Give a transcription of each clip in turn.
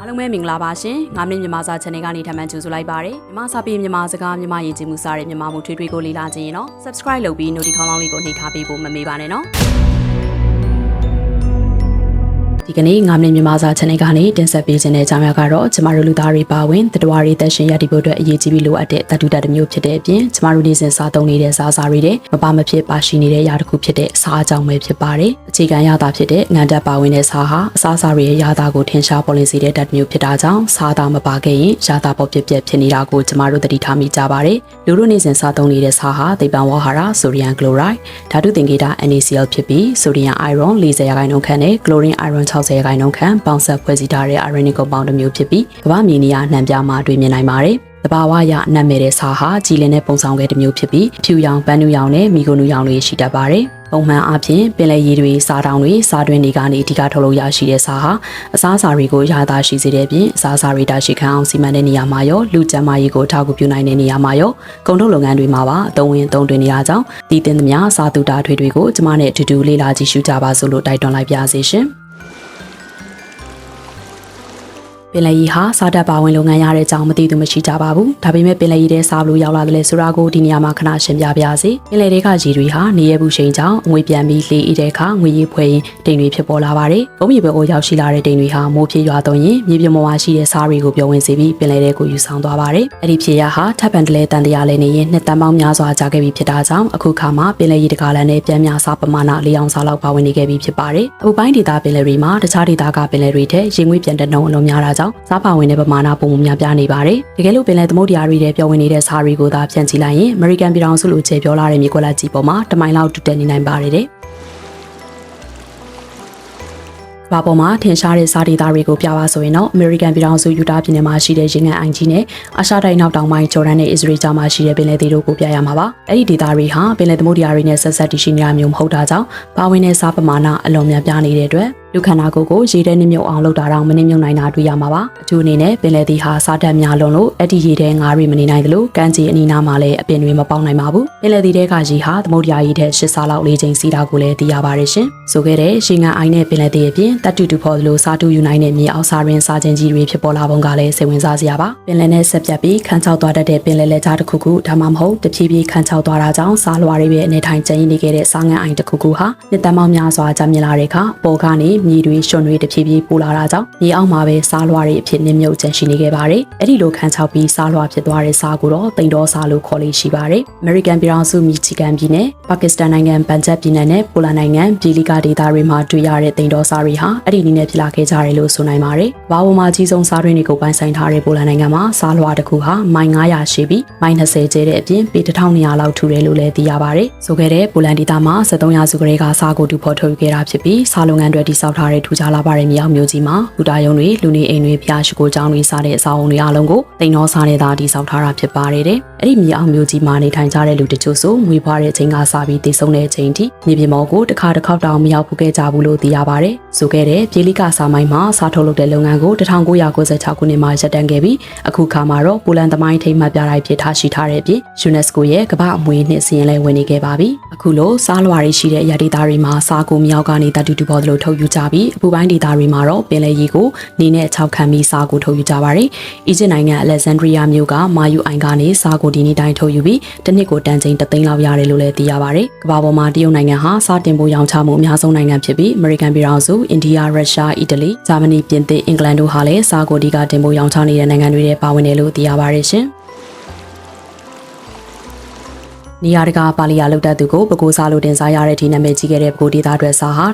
အားလုံးပဲမင်္ဂလာပါရှင်။ငါမင်းမြန်မာစာ channel ကနေထပ်မံကြိုဆိုလိုက်ပါရစေ။မြန်မာစာပေမြန်မာစကားမြန်မာယဉ်ကျေးမှုစာရဲ့မြန်မာမှုထွေးထွေးကိုလေ့လာခြင်းရင်တော့ subscribe လုပ်ပြီး notification လေးကိုနှိပ်ထားပေးဖို့မမေ့ပါနဲ့နော်။ ဒီကနေ့ငါမင်းမြန်မာစာ channel ကနေတင်ဆက်ပေးခြင်းတဲ့အကြောင်းအရာကတော့ကျမတို့လူသားတွေပါဝင်တတဝါတွေသက်ရှင်ရည်တည်ဖို့အတွက်အရေးကြီးပြီးလိုအပ်တဲ့တတူတတမျိုးဖြစ်တဲ့အပြင်ကျမတို့နေ့စဉ်စားသုံးနေတဲ့စားစာတွေတဲ့မပါမဖြစ်ပါရှိနေတဲ့အရာတစ်ခုဖြစ်တဲ့စားအကြောင်းပဲဖြစ်ပါတယ်။အခြေခံရတာဖြစ်တဲ့ငံတက်ပါဝင်တဲ့စားဟာအစားအစာတွေရဲ့ရတာကိုထင်ရှားပေါ်လင်းစေတဲ့တတ်မျိုးဖြစ်တာကြောင့်စားတာမပါခဲ့ရင်ရတာပေါ်ပြက်ပြက်ဖြစ်နေတာကိုကျမတို့သတိထားမိကြပါတယ်။လူတို့နေ့စဉ်စားသုံးနေတဲ့စားဟာသိပ္ပံဝါဟာရဆိုဒီယမ်ကလိုရိုက်ဓာတုသင်္ကေတ NaCl ဖြစ်ပြီးဆိုဒီယမ်အိုင်ရွန်40ရာခိုင်နှုန်းခန့်နဲ့ကလိုရင်းအိုင်ရွန်60ရာခိုင်နှုန်းခန့်ပေါင်းစပ်ဖွဲ့စည်းထားတဲ့ ionic compound တစ်မျိုးဖြစ်ပြီးကမ္ဘာမြေနေရာနှံပြားမှာတွေ့မြင်နိုင်ပါတယ်။တဘာဝရနတ်မဲ့တဲ့စာဟာကြည်လင်တဲ့ပုံဆောင်ခဲ့တစ်မျိုးဖြစ်ပြီးဖြူရောင်ပန်းနူရောင်နဲ့မီဂိုနူရောင်တွေရှိတတ်ပါတယ်။ပုံမှန်အားဖြင့်ပင်လယ်ရေတွေစားတောင်တွေစားတွင်းတွေကနေအဓိကထုတ်လို့ရရှိတဲ့စာဟာအစားအစာတွေကိုရသာရှိစေတဲ့အပြင်အစားအစာတွေတာရှိခံအောင်စီမံတဲ့နေရာမှာရောလူကျန်းမာရေးကိုထောက်ကူပြုနိုင်တဲ့နေရာမှာရောကုန်ထုတ်လုပ်ငန်းတွေမှာပါအသုံးဝင်အသုံးတွင်နေရကြောင်းတည်တင်သမျှစာသူတာထွေတွေကိုကျမနဲ့အတူတူလေ့လာကြည့်ရှုကြပါစို့လို့တိုက်တွန်းလိုက်ပါစေရှင်။ ပင်လယ်ရီဟာစားတက်ပါဝင်လုပ်ငန်းရတဲ့အကြောင်းမသိသူမရှိကြပါဘူး။ဒါပေမဲ့ပင်လယ်ရီထဲစားလို့ရောက်လာတယ်လေဆိုတာကိုဒီနေရာမှာခဏရှင်းပြပါရစေ။ပင်လယ်တွေကရေတွေဟာနေရဘူးရှိန်ကြောင့်ငွေပြန်ပြီးလေအေးတဲ့အခါငွေရည်ဖွဲရင်တိမ်တွေဖြစ်ပေါ်လာပါတယ်။ဘုံမြေဘက်ကိုရောက်ရှိလာတဲ့တိမ်တွေဟာမိုးဖြစ်ရွာသွန်းရင်မြေပြင်ပေါ်မှာရှိတဲ့စားတွေကိုပြောင်းဝင်စေပြီးပင်လယ်တွေကိုယူဆောင်သွားပါတယ်။အဲ့ဒီဖြစ်ရဟာထပ်ပန်တလဲတန်တရားလဲနေရင်နှစ်တန်ပေါင်းများစွာကြာခဲ့ပြီဖြစ်တာကြောင့်အခုခါမှာပင်လယ်ရီတကားလန်နဲ့ပြန်များစားပမာဏ၄အောင်စားလောက်ပါဝင်နေခဲ့ပြီဖြစ်ပါတယ်။အပူပိုင်းဒေသပင်လယ်တွေမှာတခြားဒေသကပင်လယ်တွေထက်ရေငွေပြန်တဲ့နှုန်းအလုံးများတာကြောင့်စားပါဝင်တဲ့ပမာဏပုံမှန်များပြားနေပါတယ်။တကယ်လို့ပင်လယ်သမုဒ္ဒရာတွေထဲပြောင်းဝင်နေတဲ့စားတွေကိုသာဖြန့်ကြည့်လိုက်ရင် American ပြည်ထောင်စုလိုခြေပြောလာတဲ့မြေကွက်လက်ကြီးပေါ်မှာတမိုင်လောက်တူတက်နေနိုင်ပါတယ်တဲ့။ဘာပေါ်မှာထင်ရှားတဲ့စားဒေသတွေကိုပြပါဆိုရင်တော့ American ပြည်ထောင်စုယူတာပြည်နယ်မှာရှိတဲ့ရေငန်အိုင်ကြီးနဲ့အာရှတိုက်နောက်တောင်ပိုင်းဂျော်ဒန်နဲ့အစ္စရေးကြားမှာရှိတဲ့ပင်လယ်သေးတို့ကိုပြရမှာပါ။အဲ့ဒီဒေသတွေဟာပင်လယ်သမုဒ္ဒရာတွေနဲ့ဆက်ဆက်တည်ရှိနေတာမျိုးမဟုတ်တာကြောင့်ပါဝင်တဲ့စားပမာဏအလွန်များပြားနေတဲ့အတွက်လူခန္ဓာကိုယ်ကိုရေထဲနှမြုပ်အောင်လုပ်တာတော့မနှမြုပ်နိုင်တာတွေ့ရမှာပါအထူးအနေနဲ့ပင်လယ်သီးဟာစားတတ်များလွန်လို့အဲ့ဒီရေထဲငါးတွေမနေနိုင်သလိုကမ်းခြေအနီးနားမှာလည်းအပင်တွေမပေါက်နိုင်ပါဘူးပင်လယ်သီးထဲကရေဟာသမုဒ္ဒရာရေထဲရှစ်ဆလောက်လေးချိန်စီးတာကိုလည်းသိရပါတယ်ရှင်ဆိုခဲ့တဲ့ရေငန်အိုင်နဲ့ပင်လယ်သီးအပြင်တတ်တူတူဖော်သလိုစားတူယူနိုင်တဲ့မြေအောက်စားရင်းစားခြင်းကြီးတွေဖြစ်ပေါ်လာပုံကလည်းစိတ်ဝင်စားစရာပါပင်လယ်နဲ့ဆက်ပြတ်ပြီးခန်းချောက်သွားတတ်တဲ့ပင်လယ်လက်ကြားတစ်ခုခုဒါမှမဟုတ်တဖြည်းဖြည်းခန်းချောက်သွားတာကြောင့်စားလွာတွေရဲ့အနေထိုင်ကျဉ်နေခဲ့တဲ့စားငန်းအိုင်တစ်ခုခုဟာနှစ်တန်းပေါင်းများစွာကြာမြင့်လာတဲ့အခါပေါ်ကနေမြေတွေရွှွန်တွေတဖြည်းဖြည်းပိုလာတာကြောင့်မြေအောက်မှာပဲစားလွာတွေအဖြစ်နစ်မြုပ်ကျန်ရှိနေခဲ့ပါတယ်။အဲ့ဒီလိုခန်းချောက်ပြီးစားလွာဖြစ်သွားတဲ့စားကိုတော့တိန်တော်စားလို့ခေါ်လေးရှိပါတယ်။ American ပြည်ထောင်စုမီချီဂန်ပြည်နယ်၊ပါကစ္စတန်နိုင်ငံပန်ဂျပ်ပြည်နယ်နဲ့ပိုလန်နိုင်ငံပြည်လီကာဒေသတွေမှာတွေ့ရတဲ့တိန်တော်စားတွေဟာအဲ့ဒီနည်းနဲ့ဖြစ်လာခဲ့ကြတယ်လို့ဆိုနိုင်ပါတယ်။ဘာဝမှာကြီးဆုံးစားတွင်းတွေကိုပိုင်ဆိုင်ထားတဲ့ပိုလန်နိုင်ငံမှာစားလွာတစ်ခုဟာမိုင်900ရှိပြီးမိုင်20ကျဲတဲ့အပြင်ပေ1200လောက်ထူတယ်လို့လည်းသိရပါတယ်။ဆိုခဲ့တဲ့ပိုလန်ဒေသမှာ73ရာစုကလေးကစားကိုတူဖော်ထုတ်ခဲ့တာဖြစ်ပြီးစားလုပ်ငန်းတွေတိစောက်ထားတဲ့ထူခြားလာပါတဲ့မြောက်မျိုးကြီးမှာဘူတာယုံတွေလူနေအိမ်တွေဖျားရှိကိုကျောင်းတွေစားတဲ့အဆောက်အုံတွေအလုံးကိုတိမ်တော်စားနေတာတိစောက်ထားတာဖြစ်ပါတယ်တဲ့။အဲ့ဒီမြေအောင်မျိုးကြီးမှာနေထိုင်ကြတဲ့လူတချို့ဆိုမွေးဖွားတဲ့အချိန်ကစပြီးတည်ဆုံတဲ့အချိန်ထိမြေပြင်ပေါ်ကိုတစ်ခါတစ်ခေါက်တောင်မရောက်ဘူးခဲ့ကြဘူးလို့သိရပါတယ်။ဆိုခဲ့တဲ့ပြည်လိကစာမိုင်းမှာစားထုတ်လုပ်တဲ့လုပ်ငန်းကို1996ခုနှစ်မှာရပ်တန့်ခဲ့ပြီးအခုခါမှာတော့ပိုလန်သမိုင်းထိမ်းမှတ်ပြတိုင်းဖြစ်ထားရှိထားတဲ့အပြင် UNESCO ရဲ့ကမ္ဘာအမွေနှစ်စီရင်လဲဝင်နေခဲ့ပါပြီ။အခုလိုစားလွာတွေရှိတဲ့ရဒေသတွေမှာစားကိုမြောက်ကနေတတူတူပေါ်သလိုထုတ်ယူကြပြီးအပူပိုင်းဒေသတွေမှာတော့ပင်လယ်ရေကိုနေနဲ့၆ခံပြီးစားကိုထုတ်ယူကြပါတယ်။အီဂျစ်နိုင်ငံအလက်ဇန်ဒရီးယားမြို့ကမာယူအိုင်ကနေစားကိုဒီနေ့တိုင်းထုတ်ယူပြီးတစ်နှစ်ကိုတန်ချိန်3သိန်းလောက်ရတယ်လို့လည်းသိရပါတယ်။ကမ္ဘာပေါ်မှာတရုတ်နိုင်ငံဟာစားတင်ပို့ရောင်းချမှုအများဆုံးနိုင်ငံဖြစ်ပြီးအမေရိကန်ပြည်ထောင်စုအိန္ဒိယရုရှားအီတလီဂျာမနီပြင်သစ်အင်္ဂလန်တို့ဟာလည်းစားကိုဒီကတင်ပို့ရောင်းချနေတဲ့နိုင်ငံတွေထဲပါဝင်တယ်လို့သိရပါတယ်ရှင်။ နေရာတကာပါလီယာလောက်တဲ့သူကိုပကိုးစားလို့တင်စားရတဲ့ဒီနာမည်ကြီးခဲ့တဲ့ပကိုးဒေတာအတွက်စားဟာ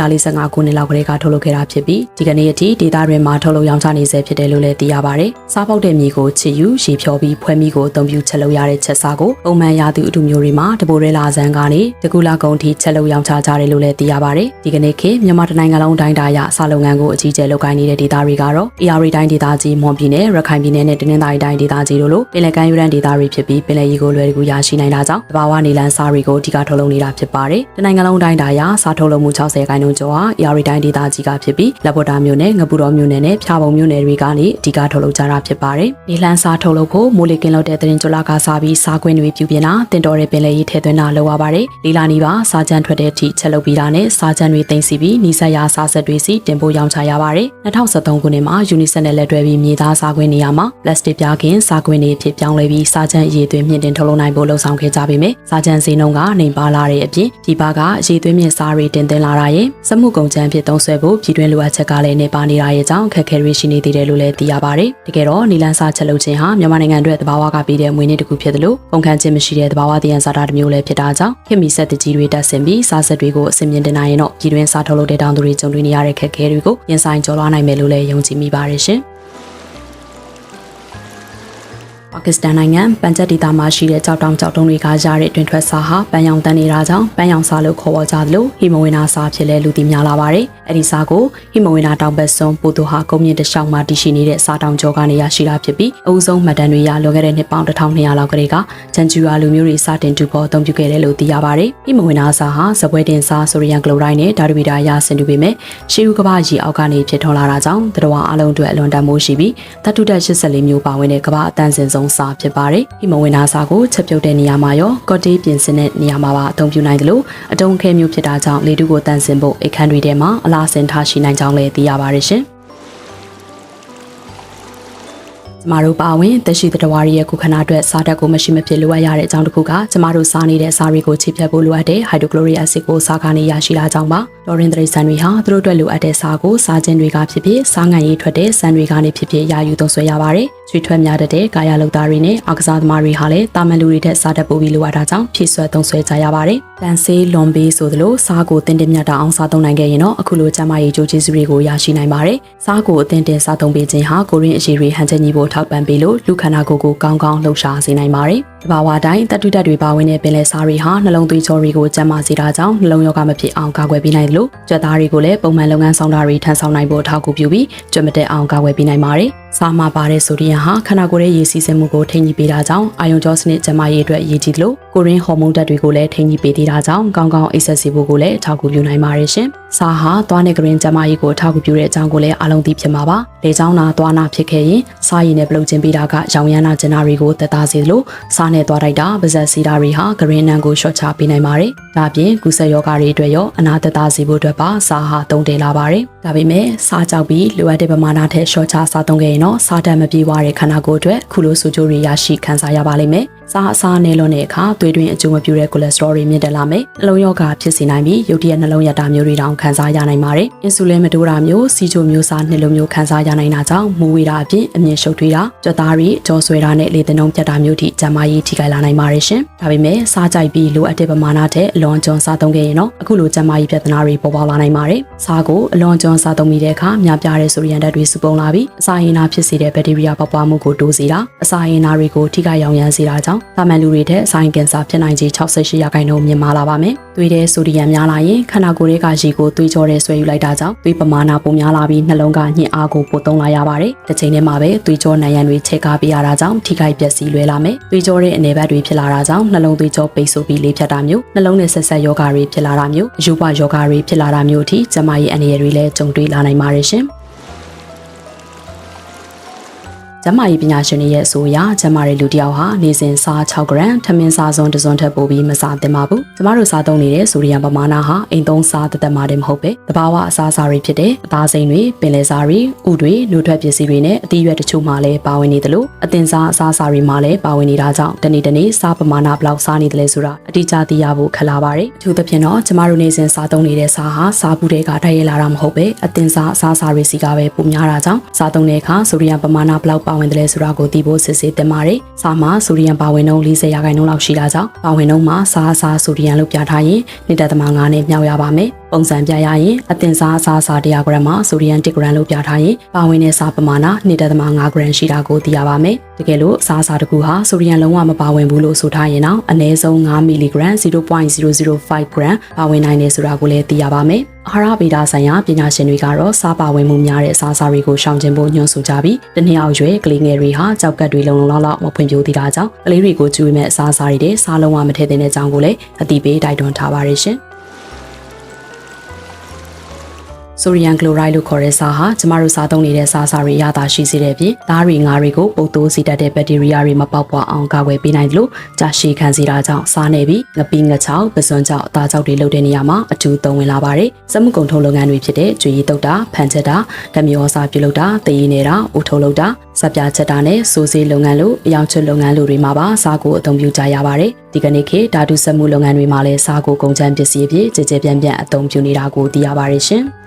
1945ခုနှစ်လောက်ကလေးကထုတ်လုပ်ခဲ့တာဖြစ်ပြီးဒီကနေ့အထိဒေတာတွင်မှာထုတ်လုပ်ရောင်းချနေဆဲဖြစ်တယ်လို့လည်းသိရပါတယ်။စားပေါက်တဲ့မြေကိုချစ်ယူရေဖြောပြီးဖွဲမိကိုအသုံးပြုချက်လုပ်ရတဲ့ချက်စားကိုပုံမှန်ရသူအတူမျိုးတွေမှာတပိုရဲလာဇန်ကနေတကူလာကုန်းထိချက်လုပ်ရောင်းချကြတယ်လို့လည်းသိရပါတယ်။ဒီကနေ့ခေတ်မြန်မာတိုင်းနိုင်ငံလုံးတိုင်းတာရစားလုပ်ငန်းကိုအကြီးကျယ်လုပ်ကိုင်နေတဲ့ဒေတာတွေကတော့ AR တိုင်းဒေတာကြီးမွန်ပြည်နယ်ရခိုင်ပြည်နယ်နဲ့တနင်္သာရီတိုင်းဒေတာကြီးတို့လိုပင်လယ်ကမ်းရိုးတန်းဒေတာတွေဖြစ်ပြီးပင်လယ်ရေကိုလွယ်ကူရရှိနိုင်တာကြောင့်တဘာဝနေလန်းစားတွေကိုအဓိကထုတ်လုပ်နေတာဖြစ်ပါတယ်။တနိုင်ငံလုံးတိုင်းတာရာစားထုတ်လုပ်မှု60ခိုင်နှုန်းကျော်ဟာရာရီတိုင်းဒေသကြီးကဖြစ်ပြီးလက်ပေါ်တာမြို့နယ်ငပူတော်မြို့နယ်နဲ့ဖျာပုံမြို့နယ်တွေကနေအဓိကထုတ်လုပ်ကြတာဖြစ်ပါတယ်။နေလန်းစားထုတ်လုပ်ဖို့မိုးလေကင်းလောက်တဲ့တရင်ကြလာကစားပြီးစားခွင့်တွေပြုပြင်တာတင်တော်တဲ့ပင်လယ်ရေးထည့်သွင်းတာလုပ်ရပါတယ်။လီလာနီပါစားကြမ်းထွက်တဲ့အထိချက်လုပ်ပြီးတာနဲ့စားကြမ်းတွေတင်စီပြီးနီးစပ်ရာစားဆက်တွေစီတင်ပို့ရောင်းချရပါတယ်။2023ခုနှစ်မှာယူနီဆက်နဲ့လက်တွဲပြီးမြေသားစားခွင့်နေရာမှာပလတ်စတစ်ပြားခင်စားခွင့်တွေဖြစ်ပြောင်းလဲပြီးစားကြမ်းအရေးသွင်းမြင့်တင်ထုတ်လုပ်နိုင်ဖို့လှုံ့ဆော်ခဲ့ကြပေမယ့်စားကြမ်းဈေးနှုန်းကနေပါလာတဲ့အပြင်ဒီပါကအရေးသွင်းမြင့်စားတွေတင်သွင်းလာတာရဲ့စက်မှုကုန်ကျန်းဖြစ်သုံးဆွဲဖို့ပြည်တွင်းလိုအပ်ချက်ကလည်းနေပါနေတာရဲ့ကြောင့်ခက်ခဲရရှိနေသေးတယ်လို့လည်းသိရပါတယ်။တကယ်တော့နီလန်းစားချက်လုပ်ခြင်းဟာမြန်မာနိုင်ငံအတွက်တဘာဝကပေးတဲ့မွေးနေ့တစ်ခုဖြစ်တယ်လို့ပုံခံခြင်းမရှိတဲ့တဘာဝတရားစားတာတစ်မျိုးလည်းဖြစ်တာကြောင့်ခင်မီဆက်တကြီးတွေတက်ဆင်ပြီးစားဆက်တွေကိုအစင်မြင့်တင်နိုင်ရင်တော့ပြည်တွင်းစားထုတ်လုပ်တဲ့တောင်သူတွေကြုံတွေ့နေရတဲ့ခက်ခဲတွေကိုရင်ဆိုင်ကျော်လွှားနိုင်မယ်လို့လည်းယုံကြည်မိပါတယ်ရှင်။ ပါကစ္စတန်နိုင်ငံပန်ဂျပ်ဒေသမှာရှိတဲ့ကြောက်တောင်ကြောက်တုံးတွေကရတဲ့တွင်ထွက်စာဟာပန်းရောင်တန်းနေတာကြောင့်ပန်းရောင်စာလို့ခေါ်ဝေါ်ကြသလိုဟီမဝင်းနာစာဖြစ်လဲလူသိများလာပါတယ်။အဲဒီစာကိုဟီမဝင်းနာတောင်ဘက်စွန်းပိုတိုဟာကုန်းမြင့်တစ်လျှောက်မှာတည်ရှိနေတဲ့စာတောင်ကျော်ကနေရရှိတာဖြစ်ပြီးအဦးဆုံးမှတ်တမ်းတွေရလွန်ခဲ့တဲ့နှစ်ပေါင်း1200လောက်ကလေးကချန်ကျူယာလူမျိုးတွေစတင်တူပေါ်အသုံးပြုခဲ့တယ်လို့သိရပါတယ်။ဟီမဝင်းနာစာဟာဇပွဲတင်စာဆိုရီယန်ကလိုရိုင်းနဲ့ဒါရဗီတာရဆင်တူပေမဲ့ရှီဦးကဘာရီအောက်ကနေဖြစ်ထွန်းလာတာကြောင့်တတော်အလုံးအတွက်အလွန်တန်မိုးရှိပြီးတတုတက်84မျိုးပါဝင်တဲ့ကဘာအတန်းစင်ဆုံးစာဖြစ်ပါတယ်။ဟီမဝင်းနာစာကိုချက်ပြုတ်တဲ့နေရာမှာရောကော့တေးပြင်ဆင်တဲ့နေရာမှာပါအသုံးပြုနိုင်တယ်လို့အတုံးခဲမျိုးဖြစ်တာကြောင့်လေတုကိုတန့်စင်ဖို့အခန်းတွေထဲမှာအလားစင်ထားရှိနိုင်ကြောင်းလည်းသိရပါတယ်ရှင်။ကျမတို့ပါဝင်တရှိတတဝါရီရဲ့ခုခဏအတွက်စားတက်ကိုမရှိမဖြစ်လိုအပ်ရတဲ့အကြောင်းတစ်ခုကကျမတို့စားနေတဲ့စားတွေကိုချိဖြတ်ဖို့လိုအပ်တဲ့ဟိုက်ဒရိုကလိုရစ်အက်ဆစ်ကိုစားကနေရရှိလာကြောင်းပါ။တော်ရင်တရိတ်ဆန်တွေဟာသူတို့အတွက်လိုအပ်တဲ့စားကိုစားခြင်းတွေကဖြစ်ဖြစ်စားငံရေးထွက်တဲ့ဆန်တွေကနေဖြစ်ဖြစ်ရာယူသုံးဆွဲရပါတယ်။ ကျွေးထွက်များတဲ့ကာယလုပ်သားတွေနဲ့အားကစားသမားတွေဟာလည်းတာမန်လူတွေထက်စားတက်ပိုပြီးလိုအပ်တာကြောင့်ဖြည့်ဆွဲသုံးဆွဲကြရပါတယ်။တန်ဆေးလွန်ပေးဆိုသလိုစားကိုတင်တင်မြတ်တာအောင်စားသုံးနိုင်ခဲ့ရင်တော့အခုလိုကျမရေးကြိုးကျေးဇူးတွေကိုရရှိနိုင်ပါတယ်။စားကိုအတင်တင်စားသုံးပေးခြင်းဟာကိုရင်းအရှိတွေဟန်ချက်ညီဖို့ထောက်ပံ့ပေးလို့လူခန္ဓာကိုယ်ကိုကောင်းကောင်းလှုပ်ရှားစေနိုင်ပါတယ်။ တဘာဝတိုင်းတတုတက်တွေပါဝင်တဲ့ပင်လယ်စားတွေဟာနှလုံးသွေးကြောတွေကိုကျန်းမာစေတာကြောင့်နှလုံးရောဂါမဖြစ်အောင်ကာကွယ်ပေးနိုင်တယ်လို့ကြွက်သားတွေကိုလည်းပုံမှန်လုပ်ငန်းဆောင်တာတွေထမ်းဆောင်နိုင်ဖို့အထောက်အကူပြုပြီးကြွက်မတက်အောင်ကာကွယ်ပေးနိုင်ပါတယ်။စားမှာပါတဲ့ဆိုဒီယမ်ဟာခန္ဓာကိုယ်ရဲ့ရေစီးဆင်းမှုကိုထိန်းညှိပေးတာကြောင့်အာယုံကြောစနစ်ကျန်းမာရေးအတွက်အရေးကြီးတယ်လို့ကိုရင်းဟော်မုန်းဓာတ်တွေကိုလည်းထိန်းညှိပေးသေးတာကြောင့်ကောင်းကောင်းအိပ်ဆက်စီဖို့ကိုလည်းအထောက်အကူပြုနိုင်ပါတယ်ရှင်။စားဟာသွားနဲ့ကရင်ကျန်းမာရေးကိုအထောက်အကူပြုတဲ့အကြောင်းကိုလည်းအားလုံးသိဖြစ်မှာပါ။လေချောင်းနာသွားနာဖြစ်ခဲ့ရင်စားရည်နဲ့ပလုတ်ချင်းပေးတာကရောင်ရမ်းနာကျင်နာတွေကိုသက်သာစေလို့စားနဲ့သွားတိုက်တာပါဇက်စီတာတွေဟာကရင်နံကိုရှော့ချပေးနိုင်ပါတယ်။ဒါပြင်ကုသယောဂါတွေအတွက်ရောအနာသက်သာစေဖို့အတွက်ပါစားဟာတုံးတယ်လာပါတယ်။ဒါပေမဲ့စားကြောက်ပြီးလိုအပ်တဲ့ပမာဏထက်ရှော့ချစားသုံးခဲ့ရင်တော့စားတတ်မပြေဝတဲ့ခန္ဓာကိုယ်အတွက်ခုလိုဆိုကြိုးတွေရရှိခံစားရပါလိမ့်မယ်။ စားအစားနဲ့လွန်တဲ့အခါသွေးတွင်းအကျိုးမပြုတဲ့ကိုလက်စထရောတွေမြင့်တက်လာမယ်။နှလုံးရောဂါဖြစ်စေနိုင်ပြီးရုတ်တရက်နှလုံးရတာမျိုးတွေတောင်ခံစားရနိုင်ပါတယ်။အင်ဆူလင်မတိုးတာမျိုးစီချိုမျိုးစားနှလုံးမျိုးခံစားရနိုင်တာကြောင့်မူဝေတာအပြင်အမြင့်ရှုပ်ထွေးတာကြွက်သားတွေကြောဆွဲတာနဲ့လေသင်နှုံးပြတ်တာမျိုးထိကျန်းမာရေးထိခိုက်လာနိုင်ပါတယ်ရှင်။ဒါပေမဲ့စားကြိုက်ပြီးလိုအပ်တဲ့ပမာဏထက်အလွန်ကျွံစားသုံးခဲ့ရင်တော့အခုလိုကျန်းမာရေးပြဿနာတွေပေါ်ပေါက်လာနိုင်ပါတယ်။စားကိုအလွန်ကျွံစားသုံးပြီးတဲ့အခါများပြားတဲ့ဆိုရီယန်ဓာတ်တွေစုပုံလာပြီးအစာရင်နာဖြစ်စေတဲ့ဘက်တီးရီးယားပေါက်ပွားမှုကိုတိုးစေတာအစာရင်နာတွေကိုထိခိုက်ရောင်ရမ်းစေတာကြောင့်တာမန်လူတွေထက်အစာရင်ကင်ဆာဖြစ်နိုင်ခြေ68ရာခိုင်နှုန်းမြင့်မားလာပါမယ်။သွေးတဲ့ဆိုဒီယမ်များလာရင်ခန္ဓာကိုယ်ရဲ့ကရေကိုသွေးကြောတဲ့ဆွဲယူလိုက်တာကြောင့်သွေးပမာဏပိုများလာပြီးနှလုံးကညှစ်အားကိုပိုသုံးလာရပါတယ်။တစ်ချိန်တည်းမှာပဲသွေးကြောနိုင်ရန်တွေချဲကားပေးရတာကြောင့်ထိခိုက်ပျက်စီးလွယ်လာမယ်။သွေးကြောတဲ့အနေဘက်တွေဖြစ်လာတာကြောင့်နှလုံးသွေးကြောပိတ်ဆို့ပြီးလေးဖြတ်တာမျိုးနှလုံးနဲ့ဆက်ဆက်ယောဂါတွေဖြစ်လာတာမျိုးအယူပယောဂါတွေဖြစ်လာတာမျိုးအထိကျန်းမာရေးအနေရတွေလည်းကြုံတွေ့လာနိုင်ပါတယ်ရှင်။ ကျမကြီးပညာရှင်တွေရဲ့အဆိုအရကျမတွေလူတစ်ယောက်ဟာနေစဉ်စား6ဂရမ်ထမင်းစားစုံတစ်စုံထက်ပိုပြီးမစားသင့်ပါဘူးကျမတို့စားသုံးနေတဲ့ဆိုဒီယမ်ပမာဏဟာအိမ်သုံးစားတသက်မှတည်းမဟုတ်ပဲတဘာဝအစားအစာတွေဖြစ်တဲ့အသားစိမ်းတွေပင်လယ်စားတွေဥတွေနှုတ်ထွက်ပစ္စည်းတွေနဲ့အသီးရွက်တချို့မှလည်းပါဝင်နေတယ်လို့အတင်စားအစားအစာတွေမှလည်းပါဝင်နေတာကြောင့်တနေ့တနေ့စားပမာဏဘယ်လောက်စားနေတယ်လဲဆိုတာအတိအကျသိရဖို့ခက်လာပါတယ်အထူးသဖြင့်တော့ကျမတို့နေစဉ်စားသုံးနေတဲ့စားဟာစားဘူးတွေကတိုက်ရိုက်လာတာမဟုတ်ပဲအတင်စားအစားအစာတွေစီကပဲပုံများတာကြောင့်စားသုံးတဲ့အခါဆိုဒီယမ်ပမာဏဘယ်လောက်ပါဝင်တယ်လဲဆိုတာကိုသိဖို့စစ်ဆေးတင်ပါတယ်။စားမှာဆိုဒီယမ်ပါဝင်နှုန်း40ရာခိုင်နှုန်းလောက်ရှိတာကြောင့်ပါဝင်နှုန်းမှာစားအစားဆိုဒီယမ်လို့ပြထားရင်1.5နဲ့မြောက်ရပါမယ်။ ပုံစံပြရရင်အသင်စားအစားအစာ100 gram မှာဆိုဒီယမ်1 gram လို့ပြထားရင်ပါဝင်တဲ့စားပမာဏ2.5 gram ရှိတာကိုသိရပါမယ်။တကယ်လို့အစားအစာတစ်ခုဟာဆိုဒီယမ်လုံးဝမပါဝင်ဘူးလို့ဆိုထားရင်တော့အနည်းဆုံး5 mg 0.005 gram ပါဝင်နိုင်တယ်ဆိုတာကိုလည်းသိရပါမယ်။အာဟာရဗေဒဆိုင်ရာပညာရှင်တွေကတော့စားပါဝင်မှုများတဲ့အစားအစာတွေကိုရှောင်ကျဉ်ဖို့ညွှန်ဆိုကြပြီးတနည်းအောင်ရွယ်ကလေးငယ်တွေဟာကြောက်ကတ်တွေလုံလုံလောက်လောက်မဖွံ့ဖြိုးသေးတာကြောင့်ကလေးတွေကိုကျွေးမဲ့အစားအစာတွေတဲ့စားလုံးဝမထည့်သင့်တဲ့အကြောင်းကိုလည်းအသိပေးတိုက်တွန်းထားပါရရှင်။ ဆိုရီယမ်ကလိုရိုက်လို့ခေါ်တဲ့စားဟာကျမတို့စားသုံးနေတဲ့စားစာတွေရတာရှိစေတဲ့ပြင်သားတွေငါးတွေကိုပုတ်သိုးစေတတ်တဲ့ဘက်တီးရီးယားတွေမပေါက်ပွားအောင်ကာကွယ်ပေးနိုင်တယ်လို့ကြာရှည်ခံစေတာကြောင့်စားနေပြီးငပီးငချောက်ပစွန်ချောက်အသားချောက်တွေလုပ်တဲ့နေရာမှာအထူးသုံးဝင်လာပါတယ်။စက်မှုကုန်ထုတ်လုပ်ငန်းတွေဖြစ်တဲ့ကျွေးရည်တုတ်တာဖန်ချက်တာဓမျိုးအစာပြုလုပ်တာတည်ရည်နေတာဦးထုတ်လုပ်တာစပ်ပြချက်တာနဲ့စိုးစေးလုပ်ငန်းလို့အယောင်ချွတ်လုပ်ငန်းလို့တွေမှာပါစားကိုအသုံးပြုကြရပါတယ်။ဒီကနေ့ခေတ်ဓာတုစက်မှုလုပ်ငန်းတွေမှာလည်းစားကိုကုန်ချမ်းပစ္စည်းအဖြစ်ကြည်ကြဲပြန့်ပြန့်အသုံးပြုနေတာကိုသိရပါတယ်ရှင်။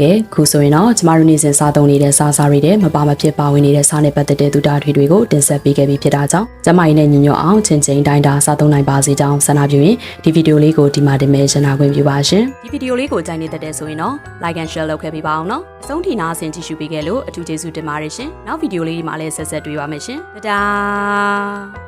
ကဲခုဆိုရင်တော့ကျမတို့နေ့စဉ်စားသုံးနေတဲ့စားစားတွေတဲ့မပါမဖြစ်ပါဝင်နေတဲ့စားနဲ့ပတ်သက်တဲ့သူတာထွေတွေကိုတင်ဆက်ပေးခဲ့ပြီးဖြစ်တာကြောင့်ကျမရင်းနဲ့ညီညွတ်အောင်ချင်းချင်းတိုင်းတာစားသုံးနိုင်ပါစေကြောင်းဆန္ဒပြုရင်ဒီဗီဒီယိုလေးကိုဒီမှာတင်မဲ့ရှင်းနာခွင့်ပြုပါရှင်ဒီဗီဒီယိုလေးကိုကြိုက်နေတဲ့တဲ့ဆိုရင်တော့ like and share လုပ်ခဲ့ပေးပါအောင်နော်အဆုံးထိနာဆင်ကြည့်ရှုပေးခဲ့လို့အထူးကျေးဇူးတင်ပါတယ်ရှင်နောက်ဗီဒီယိုလေးဒီမှာလည်းဆက်ဆက်တွေ့ပါမယ်ရှင်တဒါ